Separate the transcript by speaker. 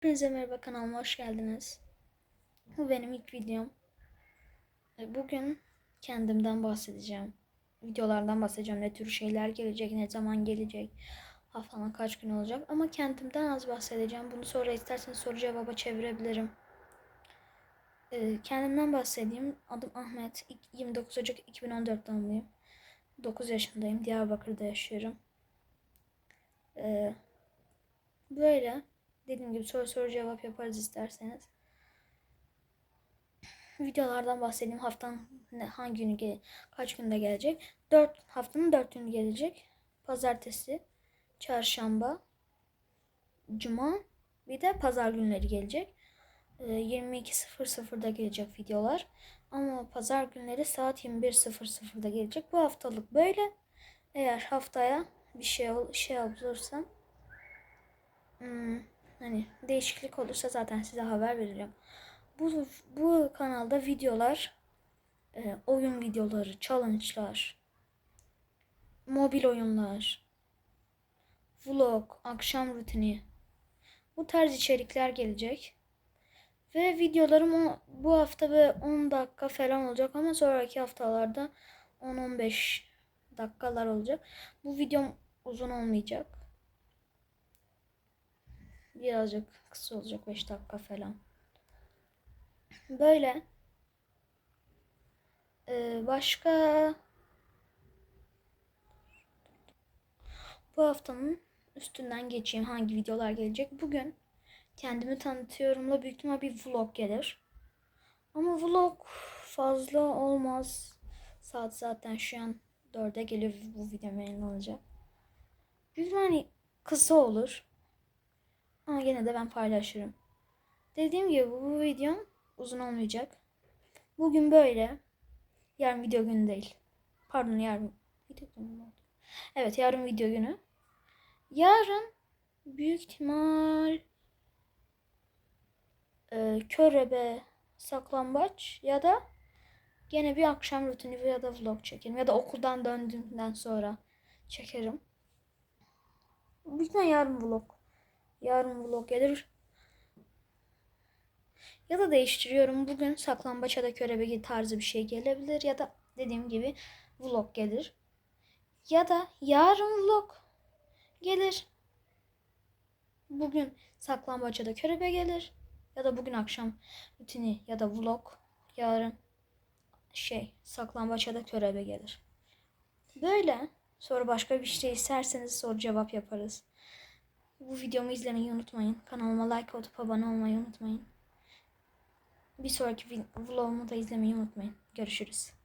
Speaker 1: Hepinize merhaba kanalıma hoş geldiniz. Bu benim ilk videom. E, Bugün kendimden bahsedeceğim. Videolardan bahsedeceğim. Ne tür şeyler gelecek, ne zaman gelecek, haftanın kaç gün olacak. Ama kendimden az bahsedeceğim. Bunu sonra isterseniz soru cevaba çevirebilirim. E, Kendimden bahsedeyim. Adım Ahmet. İk- 29 Ocak 2014 doğumluyum. 9 yaşındayım. Diyarbakır'da yaşıyorum. E, Böyle. Dediğim gibi soru soru cevap yaparız isterseniz. Videolardan bahsedeyim. Haftanın ne- hangi günü kaç günde gelecek? 4 haftanın 4 günü gelecek. Pazartesi, çarşamba, cuma bir de pazar günleri gelecek. Ee, 22.00'da gelecek videolar. Ama pazar günleri saat 21.00'da gelecek. Bu haftalık böyle. Eğer haftaya bir şey ol şey olursa Hmm, hani değişiklik olursa zaten size haber vereceğim. Bu, bu kanalda videolar, e, oyun videoları, challenge'lar, mobil oyunlar, vlog, akşam rutini, bu tarz içerikler gelecek. Ve videolarım o, bu hafta ve 10 dakika falan olacak ama sonraki haftalarda 10-15 dakikalar olacak. Bu videom uzun olmayacak birazcık kısa olacak 5 dakika falan. Böyle. Ee, başka bu haftanın üstünden geçeyim hangi videolar gelecek. Bugün kendimi tanıtıyorumla büyük ihtimal bir vlog gelir. Ama vlog fazla olmaz. Saat zaten şu an 4'e geliyor bu video yayınlanacak. Büyük ihtimal hani kısa olur. Ama yine de ben paylaşırım. Dediğim gibi bu videom uzun olmayacak. Bugün böyle. Yarın video günü değil. Pardon yarın video günü? Evet yarın video günü. Yarın büyük ihtimal e, körebe saklambaç ya da gene bir akşam rutini ya da vlog çekerim. Ya da okuldan döndüğümden sonra çekerim. Büyük ihtimal yarın vlog. Yarın vlog gelir. Ya da değiştiriyorum. Bugün saklambaç ya da körebe tarzı bir şey gelebilir. Ya da dediğim gibi vlog gelir. Ya da yarın vlog gelir. Bugün saklambaç ya da körebe gelir. Ya da bugün akşam rutini ya da vlog. Yarın şey saklambaç ya da körebe gelir. Böyle. Sonra başka bir şey isterseniz soru cevap yaparız. Bu videomu izlemeyi unutmayın. Kanalıma like atıp abone olmayı unutmayın. Bir sonraki vlogumu da izlemeyi unutmayın. Görüşürüz.